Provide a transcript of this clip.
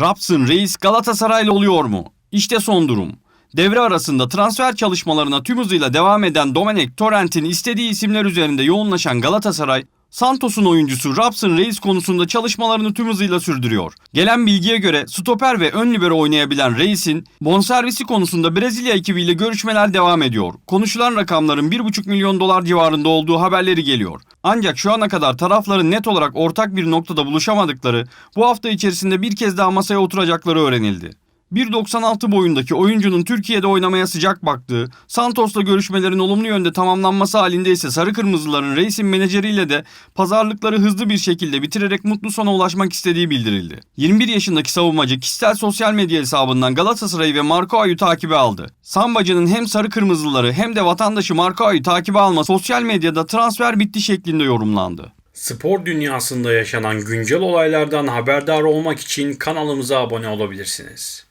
Raps'ın reis Galatasaraylı oluyor mu? İşte son durum. Devre arasında transfer çalışmalarına tüm hızıyla devam eden Domenech Torrent'in istediği isimler üzerinde yoğunlaşan Galatasaray, Santos'un oyuncusu Raps'ın reis konusunda çalışmalarını tüm hızıyla sürdürüyor. Gelen bilgiye göre stoper ve ön libero oynayabilen Reis'in bonservisi konusunda Brezilya ekibiyle görüşmeler devam ediyor. Konuşulan rakamların 1,5 milyon dolar civarında olduğu haberleri geliyor. Ancak şu ana kadar tarafların net olarak ortak bir noktada buluşamadıkları, bu hafta içerisinde bir kez daha masaya oturacakları öğrenildi. 1.96 boyundaki oyuncunun Türkiye'de oynamaya sıcak baktığı, Santos'la görüşmelerin olumlu yönde tamamlanması halinde ise Sarı Kırmızıların reisin menajeriyle de pazarlıkları hızlı bir şekilde bitirerek mutlu sona ulaşmak istediği bildirildi. 21 yaşındaki savunmacı kişisel sosyal medya hesabından Galatasaray'ı ve Marco'yu takibe aldı. Sambacı'nın hem Sarı Kırmızıları hem de vatandaşı Marco'yu takibe alma sosyal medyada transfer bitti şeklinde yorumlandı. Spor dünyasında yaşanan güncel olaylardan haberdar olmak için kanalımıza abone olabilirsiniz.